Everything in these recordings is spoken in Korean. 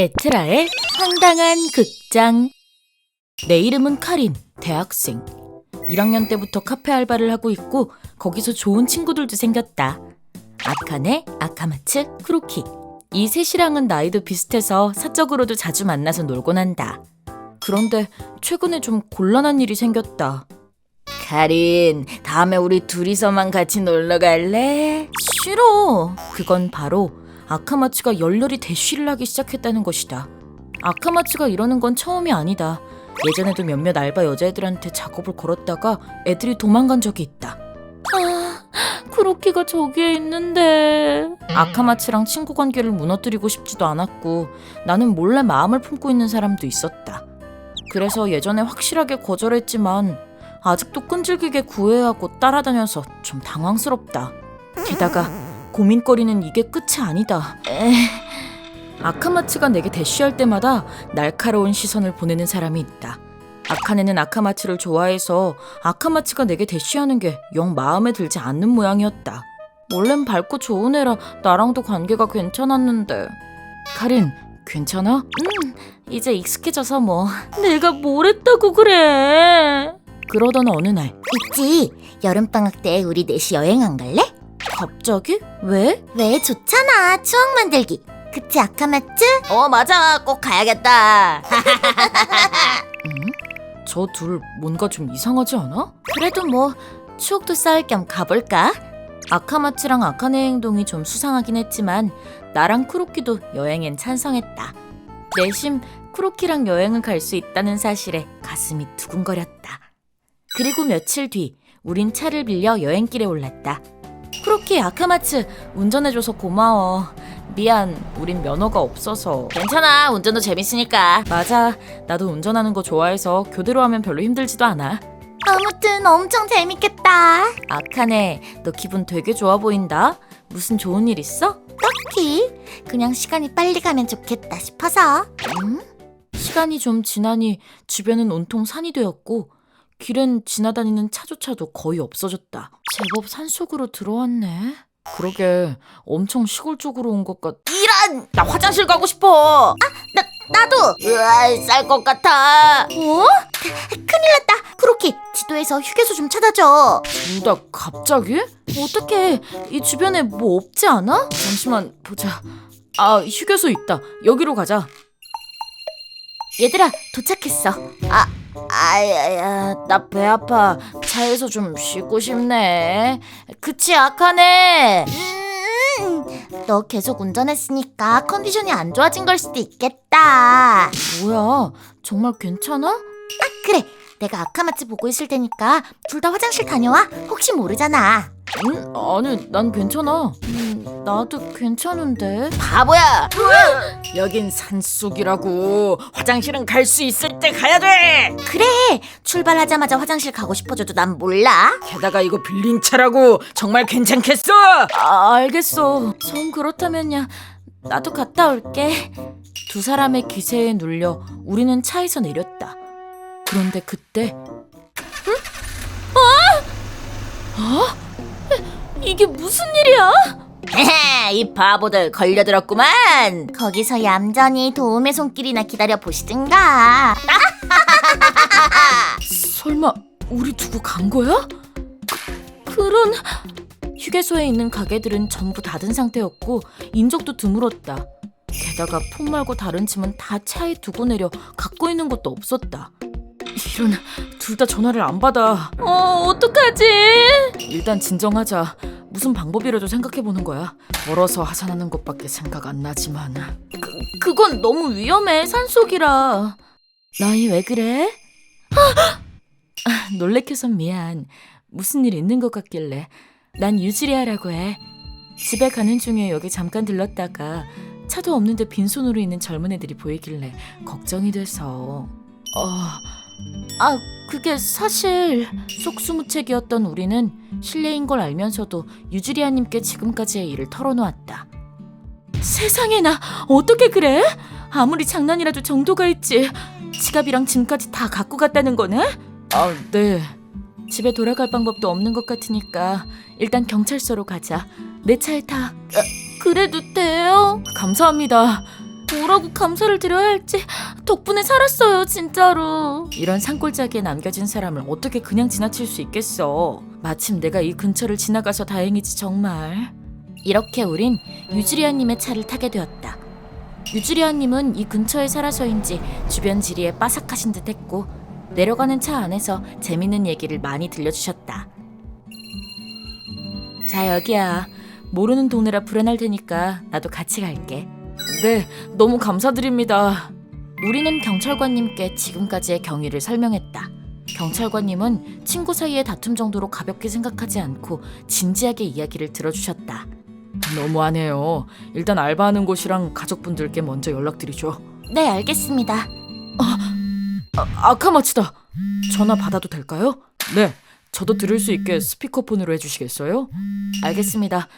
에트라의 황당한 극장. 내 이름은 카린, 대학생. 1학년 때부터 카페 알바를 하고 있고 거기서 좋은 친구들도 생겼다. 아카네, 아카마츠, 크로키. 이 셋이랑은 나이도 비슷해서 사적으로도 자주 만나서 놀곤 한다. 그런데 최근에 좀 곤란한 일이 생겼다. 카린, 다음에 우리 둘이서만 같이 놀러 갈래? 싫어. 그건 바로 아카마츠가 열렬히 대쉬를 하기 시작했다는 것이다. 아카마츠가 이러는 건 처음이 아니다. 예전에도 몇몇 알바 여자애들한테 작업을 걸었다가 애들이 도망간 적이 있다. 아, 크로키가 저기에 있는데. 아카마츠랑 친구 관계를 무너뜨리고 싶지도 않았고 나는 몰래 마음을 품고 있는 사람도 있었다. 그래서 예전에 확실하게 거절했지만 아직도 끈질기게 구애하고 따라다녀서 좀 당황스럽다. 게다가 고민거리는 이게 끝이 아니다. 에... 아카마츠가 내게 대쉬할 때마다 날카로운 시선을 보내는 사람이 있다. 아카네는 아카마츠를 좋아해서 아카마츠가 내게 대쉬하는 게 영 마음에 들지 않는 모양이었다. 원래는 밝고 좋은 애라 나랑도 관계가 괜찮았는데. 카린, 괜찮아? 응, 이제 익숙해져서 뭐. 내가 뭘 했다고 그래? 그러던 어느 날 있지. 여름방학 때 우리 넷이 여행 안 갈래? 갑자기? 왜? 왜 좋잖아. 추억 만들기. 그치 아카마츠? 어 맞아 꼭 가야겠다 음? 저 둘 뭔가 좀 이상하지 않아? 그래도 뭐 추억도 쌓을 겸 가볼까? 아카마츠랑 아카네 행동이 좀 수상하긴 했지만 나랑 크로키도 여행엔 찬성했다 내심 크로키랑 여행을 갈 수 있다는 사실에 가슴이 두근거렸다 그리고 며칠 뒤 우린 차를 빌려 여행길에 올랐다 크로키 아카마츠 운전해줘서 고마워 미안, 우린 면허가 없어서. 괜찮아, 운전도 재밌으니까. 맞아, 나도 운전하는 거 좋아해서 교대로 하면 별로 힘들지도 않아. 아무튼 엄청 재밌겠다. 아카네, 너 기분 되게 좋아 보인다. 무슨 좋은 일 있어? 딱히 그냥 시간이 빨리 가면 좋겠다 싶어서. 음? 시간이 좀 지나니 주변은 온통 산이 되었고 길엔 지나다니는 차조차도 거의 없어졌다. 제법 산속으로 들어왔네. 그러게 엄청 시골 쪽으로 온 것 같. 이란! 나 화장실 가고 싶어. 나도. 으아, 쌀것 같아. 어? 큰일 났다. 크로키 지도에서 휴게소 좀 찾아줘. 둘 다 갑자기? 어떻게 이 주변에 뭐 없지 않아? 잠시만 보자. 아 휴게소 있다. 여기로 가자. 얘들아 도착했어. 아, 아야야, 나 배 아파. 차에서 좀 쉬고 싶네. 그치 아카네. 음, 너 계속 운전했으니까 컨디션이 안 좋아진 걸 수도 있겠다. 뭐야? 정말 괜찮아? 그래, 내가 아카마츠 보고 있을 테니까 둘 다 화장실 다녀와. 혹시 모르잖아. 응? 아니 난 괜찮아. 음, 나도 괜찮은데. 바보야. 여긴 산속이라고. 화장실은 갈 수 있을 때 가야 돼. 그래, 출발하자마자 화장실 가고 싶어져도 난 몰라. 게다가 이거 빌린 차라고 정말 괜찮겠어? 아, 알겠어. 전 그렇다면야 나도 갔다 올게. 두 사람의 기세에 눌려 우리는 차에서 내렸다. 그런데 그때 응? 어? 어? 이게 무슨 일이야? 이 바보들 걸려들었구만. 거기서 얌전히 도움의 손길이나 기다려 보시든가. 설마 우리 두고 간 거야? 그런 휴게소에 있는 가게들은 전부 닫은 상태였고 인적도 드물었다. 게다가 폰 말고 다른 짐은 다 차에 두고 내려 갖고 있는 것도 없었다. 이런 둘 다 전화를 안 받아. 어 어떡하지? 일단 진정하자. 무슨 방법이라도 생각해 보는 거야. 걸어서 하산하는 것밖에 생각 안 나지만. 그 그건 너무 위험해. 산속이라. 너희 왜 그래? 아, 놀래켜서 미안. 무슨 일 있는 것 같길래. 난 유지리아라고 해. 집에 가는 중에 여기 잠깐 들렀다가 차도 없는데 빈손으로 있는 젊은 애들이 보이길래 걱정이 돼서. 어, 아, 그게 사실 속수무책이었던 우리는 실례인 걸 알면서도 유지리아님께 지금까지의 일을 털어놓았다. 세상에 나 어떻게 그래? 아무리 장난이라도 정도가 있지. 지갑이랑 짐까지 다 갖고 갔다는 거네? 아, 네. 집에 돌아갈 방법도 없는 것 같으니까 일단 경찰서로 가자. 내 차에 타. 아, 그래도 돼요? 감사합니다. 뭐라고 감사를 드려야 할지 덕분에 살았어요, 진짜로. 이런 산골짜기에 남겨진 사람을 어떻게 그냥 지나칠 수 있겠어. 마침 내가 이 근처를 지나가서 다행이지 정말. 이렇게 우린 유주리아님의 차를 타게 되었다. 유주리아님은 이 근처에 살아서인지 주변 지리에 빠삭하신 듯 했고 내려가는 차 안에서 재밌는 얘기를 많이 들려주셨다. 자 여기야. 모르는 동네라 불안할 테니까 나도 같이 갈게. 네, 너무 감사드립니다. 우리는 경찰관님께 지금까지의 경위를 설명했다. 경찰관님은 친구 사이의 다툼 정도로 가볍게 생각하지 않고 진지하게 이야기를 들어주셨다. 너무하네요. 일단 알바하는 곳이랑 가족분들께 먼저 연락드리죠. 네, 알겠습니다. 아, 아카마츠다. 전화 받아도 될까요? 네. 저도 들을 수 있게 스피커폰으로 해주시겠어요? 알겠습니다.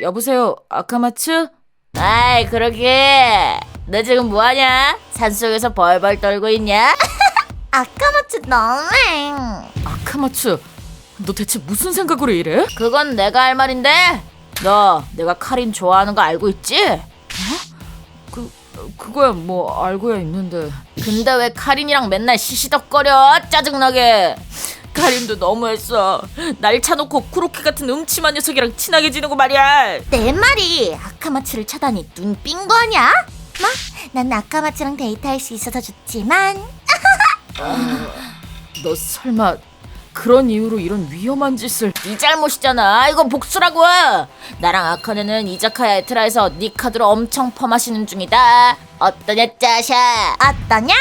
여보세요, 아카마츠? 아이, 그러게. 너 지금 뭐하냐? 산속에서 벌벌 떨고 있냐? 아까마치 너무해. 아카마츠, 너 대체 무슨 생각으로 이래? 그건 내가 할 말인데. 너 내가 카린 좋아하는 거 알고 있지? 그 그거야 뭐 알고야 있는데. 근데 왜 카린이랑 맨날 시시덕거려? 짜증나게. 카림도 너무했어. 날 차놓고 쿠로키 같은 음침한 녀석이랑 친하게 지내고 말이야. 내 말이 아카마츠를 차다니 눈 삔 거냐? 뭐? 난 아카마츠랑 데이트할 수 있어서 좋지만 너 설마 그런 이유로 이런 위험한 짓을? 네 잘못이잖아. 이건 복수라고. 나랑 아카네는 이자카야 에트라에서 네 카드로 엄청 퍼마시는 중이다. 어떠냐 짜샤? 어떠냐?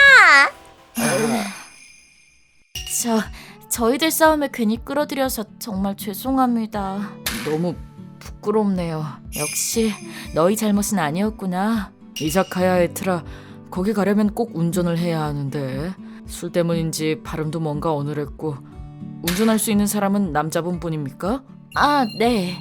저 저희들 싸움에 괜히 끌어들여서 정말 죄송합니다. 너무 부끄럽네요. 역시 너희 잘못은 아니었구나. 이자카야 에트라 거기 가려면 꼭 운전을 해야 하는데 술 때문인지 발음도 뭔가 어눌했고 운전할 수 있는 사람은 남자분 뿐입니까? 아, 네.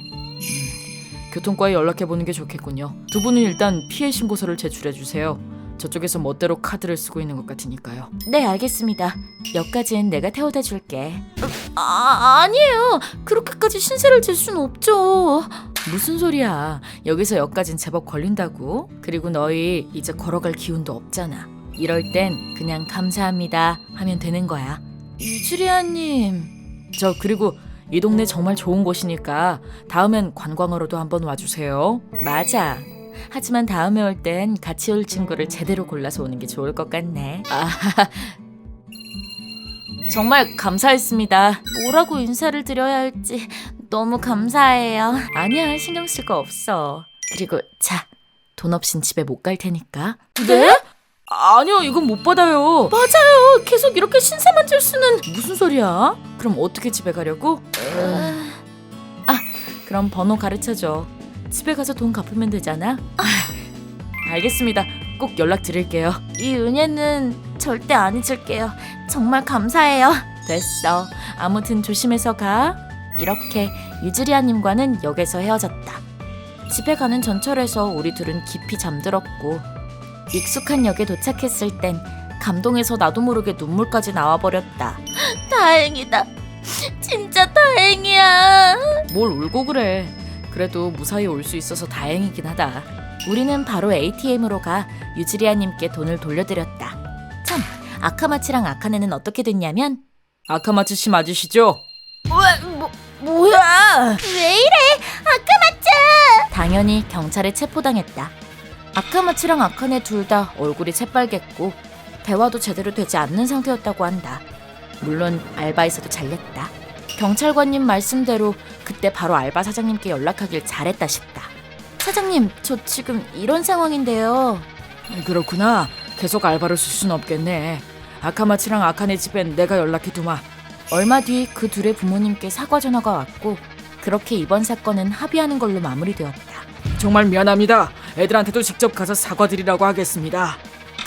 교통과에 연락해 보는 게 좋겠군요. 두 분은 일단 피해 신고서를 제출해 주세요. 저쪽에서 멋대로 카드를 쓰고 있는 것 같으니까요. 네, 알겠습니다. 역까지는 내가 태워다 줄게. 아, 아니에요. 그렇게까지 신세를 질 수는 없죠. 무슨 소리야? 여기서 역까진 제법 걸린다고. 그리고 너희 이제 걸어갈 기운도 없잖아. 이럴 땐 그냥 감사합니다 하면 되는 거야. 유주리아님. 저 그리고 이 동네 정말 좋은 곳이니까 다음엔 관광으로도 한번 와주세요. 맞아. 하지만 다음에 올 땐 같이 올 친구를 제대로 골라서 오는 게 좋을 것 같네. 아, 정말 감사했습니다. 뭐라고 인사를 드려야 할지 너무 감사해요. 아니야 신경 쓸 거 없어. 그리고 자, 돈 없인 집에 못 갈 테니까. 네? 아니요 이건 못 받아요. 맞아요. 계속 이렇게 신세만 질 수는. 무슨 소리야? 그럼 어떻게 집에 가려고? 아, 그럼 번호 가르쳐 줘. 집에 가서 돈 갚으면 되잖아. 아, 알겠습니다. 꼭 연락 드릴게요. 이 은혜는 절대 안 잊을게요. 정말 감사해요. 됐어. 아무튼 조심해서 가. 이렇게 유즈리아님과는 역에서 헤어졌다. 집에 가는 전철에서 우리 둘은 깊이 잠들었고 익숙한 역에 도착했을 땐 감동해서 나도 모르게 눈물까지 나와버렸다. 다행이다. 진짜 다행이야. 뭘 울고 그래. 그래도 무사히 올 수 있어서 다행이긴 하다. 우리는 바로 ATM으로 가 유즈리아님께 돈을 돌려드렸다. 참, 아카마치랑 아카네는 어떻게 됐냐면 아카마치 씨 맞으시죠? 왜, 뭐, 뭐야? 왜 이래? 아까맞자. 당연히 경찰에 체포당했다. 아카마치랑 아카네 둘 다 얼굴이 새빨갰고 대화도 제대로 되지 않는 상태였다고 한다. 물론 알바에서도 잘렸다. 경찰관님 말씀대로 그때 바로 알바 사장님께 연락하길 잘했다 싶다. 사장님, 저 지금 이런 상황인데요. 그렇구나. 계속 알바를 쓸 순 없겠네. 아카마치랑 아카네 집엔 내가 연락해 두마. 얼마 뒤 그 둘의 부모님께 사과 전화가 왔고 그렇게 이번 사건은 합의하는 걸로 마무리되었다. 정말 미안합니다. 애들한테도 직접 가서 사과드리라고 하겠습니다.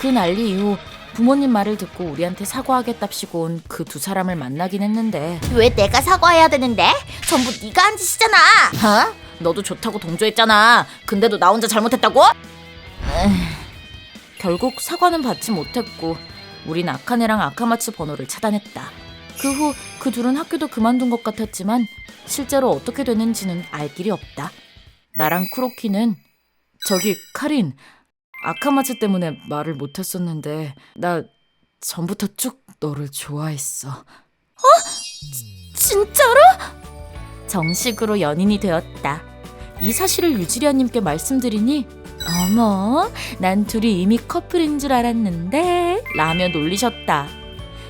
그 난리 이후 부모님 말을 듣고 우리한테 사과하겠답시고 온 그 두 사람을 만나긴 했는데 왜 내가 사과해야 되는데? 전부 네가 한 짓이잖아. 어? 너도 좋다고 동조했잖아. 근데도 나 혼자 잘못했다고? 결국 사과는 받지 못했고 우린 아카네랑 아카마츠 번호를 차단했다. 그 후 그 둘은 학교도 그만둔 것 같았지만 실제로 어떻게 됐는지는 알 길이 없다. 나랑 쿠로키는 저기 카린 아카마츠 때문에 말을 못했었는데 나 전부터 쭉 너를 좋아했어. 진짜로? 정식으로 연인이 되었다. 이 사실을 유지리아님께 말씀드리니 어머, 난 둘이 이미 커플인 줄 알았는데 라며 놀리셨다.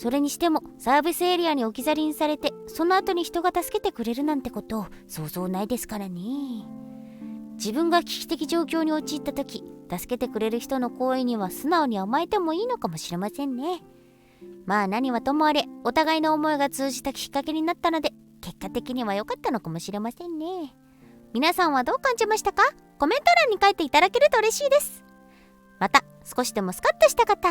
それにしてもサービスエリアに置き去りにされてその後に人が助けてくれるなんてこと想像ないですからね。自分が危機的状況に陥った時助けてくれる人の行為には素直に甘えてもいいのかもしれませんね。まあ何はともあれお互いの思いが通じたきっかけになったので結果的には良かったのかもしれませんね。皆さんはどう感じましたか？コメント欄に書いていただけると嬉しいです。また少しでもスカッとした方。